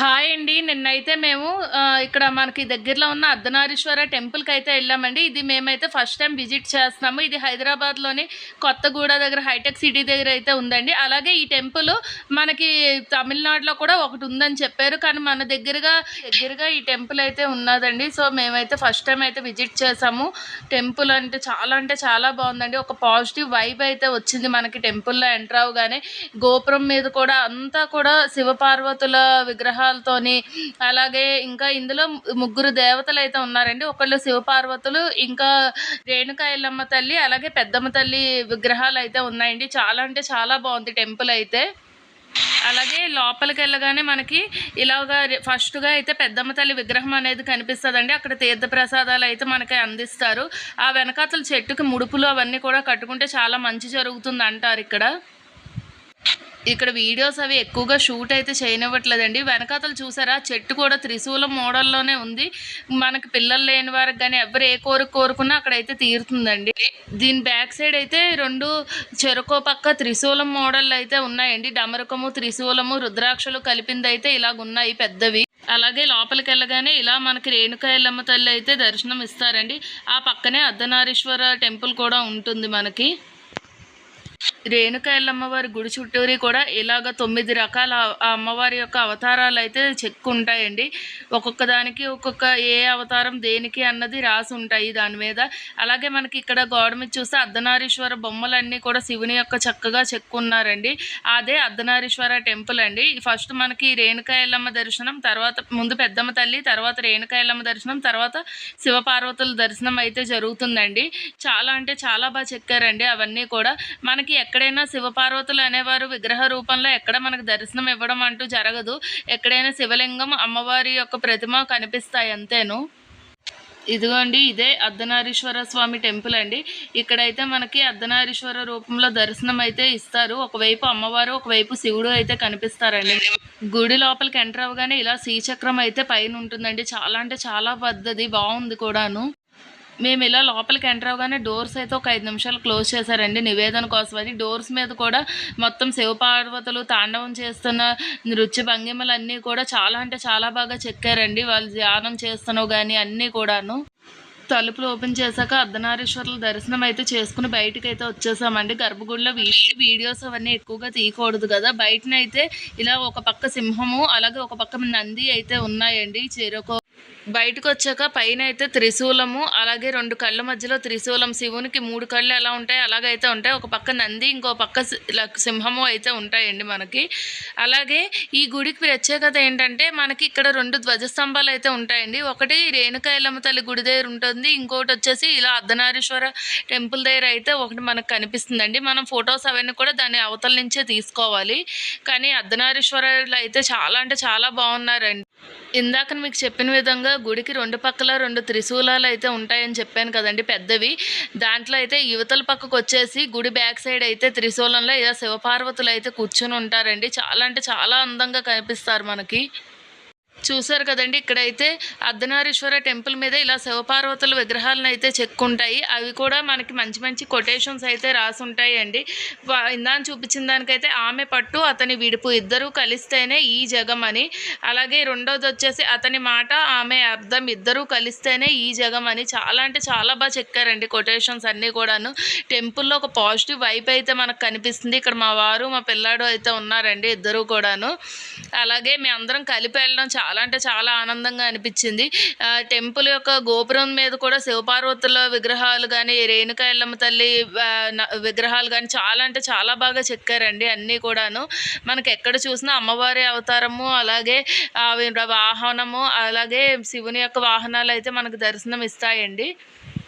Hi అండి. నిన్నైతే మేము ఇక్కడ మనకి దగ్గరలో ఉన్న అర్ధనారీశ్వర టెంపుల్కి అయితే వెళ్ళామండి. ఇది మేమైతే ఫస్ట్ టైం విజిట్ చేస్తున్నాము. ఇది హైదరాబాద్లోని కొత్తగూడ దగ్గర హైటెక్ సిటీ దగ్గర అయితే ఉందండి. అలాగే ఈ టెంపుల్ మనకి తమిళనాడులో కూడా ఒకటి ఉందని చెప్పారు. కానీ మన దగ్గరగా దగ్గరగా ఈ టెంపుల్ అయితే ఉన్నదండి. సో మేమైతే ఫస్ట్ టైం అయితే విజిట్ చేసాము. టెంపుల్ అంటే చాలా అంటే చాలా బాగుందండి. ఒక పాజిటివ్ వైబ్ అయితే వచ్చింది మనకి టెంపుల్లో. ఎంటర్ అవగానే గోపురం మీద కూడా అంతా కూడా శివపార్వతుల విగ్రహాలతోని అలాగే ఇంకా ఇందులో ముగ్గురు దేవతలు అయితే ఉన్నారండి. ఒకళ్ళు శివపార్వతులు ఇంకా రేణుకా ఎల్లమ్మ తల్లి అలాగే పెద్దమ్మ తల్లి విగ్రహాలు అయితే ఉన్నాయండి. చాలా అంటే చాలా బాగుంది టెంపుల్ అయితే. అలాగే లోపలికి వెళ్ళగానే మనకి ఇలాగా ఫస్ట్గా అయితే పెద్దమ్మ తల్లి విగ్రహం అనేది కనిపిస్తుందండి. అక్కడ తీర్థ ప్రసాదాలు అయితే మనకి అందిస్తారు. ఆ వెనకాతల చెట్టుకి ముడుపులు అవన్నీ కూడా కట్టుకుంటే చాలా మంచి జరుగుతుంది అంటారు ఇక్కడ. ఇక్కడ వీడియోస్ అవి ఎక్కువగా షూట్ అయితే చేయనివ్వట్లేదండి. వెనకాతలు చూసారా? చెట్టు కూడా త్రిశూలం మోడల్లోనే ఉంది. మనకి పిల్లలు లేని వారికి కానీ ఎవరు ఏ కోరిక కోరుకున్నా అక్కడైతే తీరుతుందండి. దీని బ్యాక్ సైడ్ అయితే రెండు చెరుకో పక్క త్రిశూలం మోడల్ అయితే ఉన్నాయండి. డమరకము త్రిశూలము రుద్రాక్షలు కలిపింది అయితే ఉన్నాయి పెద్దవి. అలాగే లోపలికి వెళ్ళగానే ఇలా మనకి రేణుకా ఎల్లమ్మ తల్లి అయితే దర్శనం ఇస్తారండి ఆ పక్కనే అర్ధనారీశ్వర టెంపుల్ కూడా ఉంటుంది మనకి. రేణుక ఎల్లమ్మవారి గుడి చుట్టూరి కూడా ఇలాగ తొమ్మిది రకాల ఆ అమ్మవారి యొక్క అవతారాలు అయితే చెక్కు ఉంటాయండి ఒక్కొక్క దానికి ఒక్కొక్క ఏ అవతారం దేనికి అన్నది రాసి ఉంటాయి దాని మీద. అలాగే మనకి ఇక్కడ గోడ మీద చూస్తే అర్ధనారీశ్వర బొమ్మలన్నీ కూడా శివుని యొక్క చక్కగా చెక్కున్నారండి. అదే అర్ధనారీశ్వర టెంపుల్ అండి. ఫస్ట్ మనకి రేణుక ఎల్లమ్మ దర్శనం తర్వాత ముందు పెద్దమ్మ తల్లి తర్వాత రేణుక ఎల్లమ్మ దర్శనం తర్వాత శివపార్వతుల దర్శనం అయితే జరుగుతుందండి. చాలా అంటే చాలా బాగా చెక్కారండి అవన్నీ కూడా. మనకి ఎక్కడైనా శివపార్వతులు అనేవారు విగ్రహ రూపంలో ఎక్కడ మనకు దర్శనం ఇవ్వడం అంటూ జరగదు. ఎక్కడైనా శివలింగం అమ్మవారి యొక్క ప్రతిమ కనిపిస్తాయి అంతేను. ఇదిగోండి ఇదే అర్ధనారీశ్వర స్వామి టెంపుల్ అండి. ఇక్కడైతే మనకి అర్ధనారీశ్వర రూపంలో దర్శనం అయితే ఇస్తారు. ఒకవైపు అమ్మవారు ఒకవైపు శివుడు అయితే కనిపిస్తారండి. గుడి లోపలికి ఎంటర్ అవ్వగానే ఇలా శ్రీచక్రం అయితే పైన ఉంటుందండి. చాలా అంటే చాలా పెద్దది బాగుంది కూడాను. మేము ఇలా లోపలికి ఎంటర్ అవగానే డోర్స్ అయితే ఒక ఐదు నిమిషాలు క్లోజ్ చేశారండి. నివేదన కోసం అని డోర్స్ మీద కూడా మొత్తం శివపార్వతులు తాండవం చేస్తున్న నృత్య భంగిమలు అన్నీ కూడా చాలా అంటే చాలా బాగా చెక్కారండి. వాళ్ళు ధ్యానం చేస్తున్నావు కానీ అన్నీ కూడాను. తలుపులు ఓపెన్ చేశాక అర్ధనారీశ్వరుల దర్శనం అయితే చేసుకుని బయటకు అయితే వచ్చేసామండి. గర్భగుడిలో వీడియో వీడియోస్ అవన్నీ ఎక్కువగా తీయకూడదు కదా. బయటనైతే ఇలా ఒక పక్క సింహము అలాగే ఒక పక్క నంది అయితే ఉన్నాయండి. చెరొక బయటకు వచ్చాక పైన అయితే త్రిశూలము అలాగే రెండు కళ్ళ మధ్యలో త్రిశూలం శివునికి మూడు కళ్ళు ఎలా ఉంటాయి అలాగైతే ఉంటాయి. ఒక పక్క నంది ఇంకో పక్క సి- సింహము అయితే ఉంటాయండి మనకి. అలాగే ఈ గుడికి ప్రత్యేకత ఏంటంటే మనకి ఇక్కడ రెండు ధ్వజస్తంభాలు అయితే ఉంటాయండి. ఒకటి రేణుక ఎల్లమ్మ తల్లి గుడి దగ్గర ఉంటుంది ఇంకోటి వచ్చేసి ఇలా అర్ధనారీశ్వర టెంపుల్ దగ్గర అయితే ఒకటి మనకు కనిపిస్తుందండి. మనం ఫొటోస్ అవన్నీ కూడా దాని అవతల నుంచే తీసుకోవాలి. కానీ అర్ధనారీశ్వరులు అయితే చాలా అంటే చాలా బాగున్నారండి. ఇందాక మీకు చెప్పిన విధంగా గుడికి రెండు పక్కల రెండు త్రిశూలాలు అయితే ఉంటాయని చెప్పాను కదండి పెద్దవి. దాంట్లో అయితే యువతల పక్కకు వచ్చేసి గుడి బ్యాక్ సైడ్ అయితే త్రిశూలంలో ఇలా శివపార్వతులు అయితే కూర్చొని ఉంటారండి. చాలా అంటే చాలా అందంగా కనిపిస్తారు మనకి. చూసారు కదండి ఇక్కడైతే అర్ధనారీశ్వర టెంపుల్ మీద ఇలా శివపార్వతుల విగ్రహాలను అయితే చెక్కుంటాయి. అవి కూడా మనకి మంచి మంచి కొటేషన్స్ అయితే రాసి అండి ఇందాన్ని చూపించిన దానికైతే ఆమె పట్టు అతని విడుపు ఇద్దరూ కలిస్తేనే ఈ జగం అని అలాగే రెండోది వచ్చేసి అతని మాట ఆమె అర్థం ఇద్దరూ కలిస్తేనే ఈ జగం అని చాలా అంటే చాలా బాగా చెక్కారండి కొటేషన్స్ అన్నీ కూడాను. టెంపుల్లో ఒక పాజిటివ్ వైప్ అయితే మనకు కనిపిస్తుంది. ఇక్కడ మా వారు మా పిల్లాడు అయితే ఉన్నారండి ఇద్దరూ కూడాను. అలాగే మీ అందరం కలిపి వెళ్ళడం చాలా అంటే చాలా ఆనందంగా అనిపించింది. టెంపుల్ యొక్క గోపురం మీద కూడా శివపార్వతుల విగ్రహాలు కానీ రేణుక ఎల్లమ్మ తల్లి విగ్రహాలు కానీ చాలా అంటే చాలా బాగా చెక్కారండి అన్నీ కూడాను. మనకి ఎక్కడ చూసినా అమ్మవారి అవతారము అలాగే వాహనము అలాగే శివుని యొక్క వాహనాలు అయితే మనకు దర్శనం ఇస్తాయండి.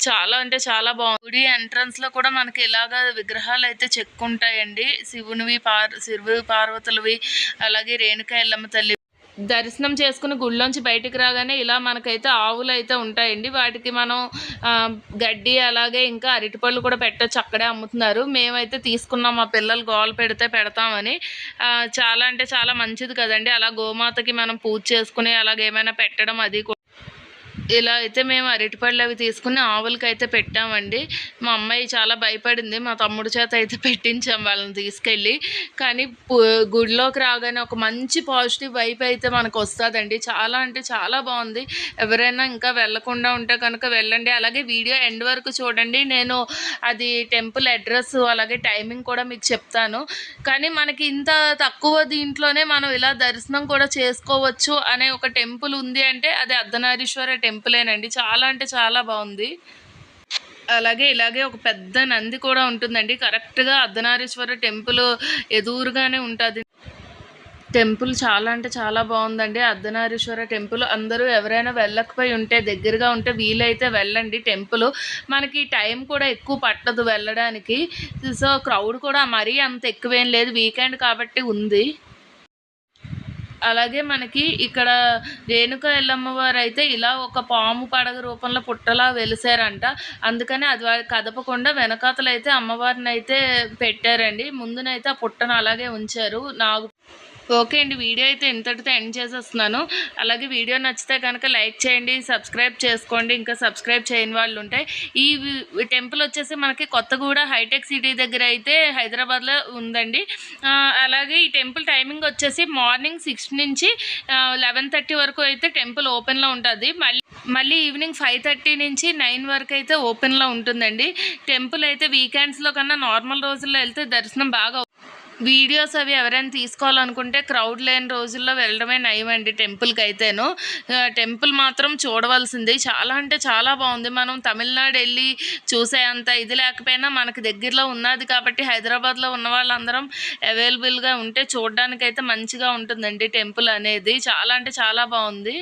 చాలా అంటే చాలా బాగుంది గుడి ఎంట్రన్స్లో కూడా మనకి ఇలాగ విగ్రహాలు అయితే చెక్కుంటాయండి. శివునివి పార్ శివువి పార్వతులవి అలాగే రేణుక ఎల్లమ్మ తల్లి దర్శనం చేసుకుని గుళ్ళోంచి బయటికి రాగానే ఇలా మనకైతే ఆవులు అయితే ఉంటాయండి. వాటికి మనం గడ్డి అలాగే ఇంకా అరటిపళ్ళు కూడా పెట్టచ్చు అక్కడే అమ్ముతున్నారు. మేమైతే తీసుకున్నాం మా పిల్లలు గోలు పెడితే పెడతామని. చాలా అంటే చాలా మంచిది కదండి. అలా గోమాతకి మనం పూజ చేసుకుని అలాగే ఏమైనా పెట్టడం అది కూడా. ఇలా అయితే మేము అరటిపళ్ళు అవి తీసుకుని ఆవులకి అయితే పెట్టామండి. మా అమ్మాయి చాలా భయపడింది. మా తమ్ముడి చేత అయితే పెట్టించాం వాళ్ళని తీసుకెళ్ళి. కానీ గుడిలోకి రాగానే ఒక మంచి పాజిటివ్ వైపు అయితే మనకు వస్తుందండి చాలా అంటే చాలా బాగుంది. ఎవరైనా ఇంకా వెళ్ళకుండా ఉంటే కనుక వెళ్ళండి. అలాగే వీడియో ఎండ్ వరకు చూడండి. నేను అది టెంపుల్ అడ్రస్ అలాగే టైమింగ్ కూడా మీకు చెప్తాను. కానీ మనకి ఇంత తక్కువ దీంట్లోనే మనం ఇలా దర్శనం కూడా చేసుకోవచ్చు అనే ఒక టెంపుల్ ఉంది అంటే అది అర్ధనారీశ్వర టెంపుల్ టెంపులేనండి చాలా అంటే చాలా బాగుంది. అలాగే ఇలాగే ఒక పెద్ద నంది కూడా ఉంటుందండి. కరెక్ట్గా అర్ధనారీశ్వర టెంపుల్ ఎదురుగానే ఉంటుంది. టెంపుల్ చాలా అంటే చాలా బాగుందండి. అర్ధనారీశ్వర టెంపుల్ అందరూ ఎవరైనా వెళ్ళకపోయి ఉంటే దగ్గరగా ఉంటే వీలైతే వెళ్ళండి టెంపుల్. మనకి టైం కూడా ఎక్కువ పట్టదు వెళ్ళడానికి. సో క్రౌడ్ కూడా మరీ అంత ఎక్కువేం లేదు. వీకెండ్ కాబట్టి ఉంది. అలాగే మనకి ఇక్కడ రేణుక ఎల్లమ్మ వారు అయితే ఇలా ఒక పాము పడగ రూపంలో పుట్టలా వెలిసారంట. అందుకని అది వారి కదపకుండా వెనకాతలైతే అమ్మవారిని అయితే పెట్టారండి. ముందునైతే ఆ పుట్టను అలాగే ఉంచారు. నాకు ఓకే అండి వీడియో అయితే ఇంతటితో ఎండ్ చేసేస్తున్నాను. అలాగే వీడియో నచ్చితే కనుక లైక్ చేయండి సబ్స్క్రైబ్ చేసుకోండి ఇంకా సబ్స్క్రైబ్ చేయని వాళ్ళు ఉంటాయి ఈ టెంపుల్ వచ్చేసి మనకి కొత్తగూడ హైటెక్ సిటీ దగ్గర అయితే హైదరాబాద్లో ఉందండి. అలాగే ఈ టెంపుల్ టైమింగ్ వచ్చేసి మార్నింగ్ సిక్స్ నుంచి లెవెన్ థర్టీ వరకు అయితే టెంపుల్ ఓపెన్లో ఉంటుంది. మళ్ళీ మళ్ళీ ఈవినింగ్ ఫైవ్ థర్టీ నుంచి నైన్ వరకు అయితే ఓపెన్లో ఉంటుందండి. టెంపుల్ అయితే వీకెండ్స్లో కన్నా నార్మల్ రోజుల్లో వెళ్తే దర్శనం బాగా వీడియోస్ అవి ఎవరైనా తీసుకోవాలనుకుంటే క్రౌడ్ లేని రోజుల్లో వెళ్ళడమే నయమండి టెంపుల్కి అయితేను టెంపుల్ మాత్రం చూడవలసింది. చాలా అంటే చాలా బాగుంది. మనం తమిళనాడు వెళ్ళి చూసే అంత ఇది లేకపోయినా మనకి దగ్గరలో ఉన్నది కాబట్టి హైదరాబాద్లో ఉన్న వాళ్ళందరం అవైలబుల్గా ఉంటే చూడడానికైతే మంచిగా ఉంటుందండి టెంపుల్ అనేది. చాలా అంటే చాలా బాగుంది.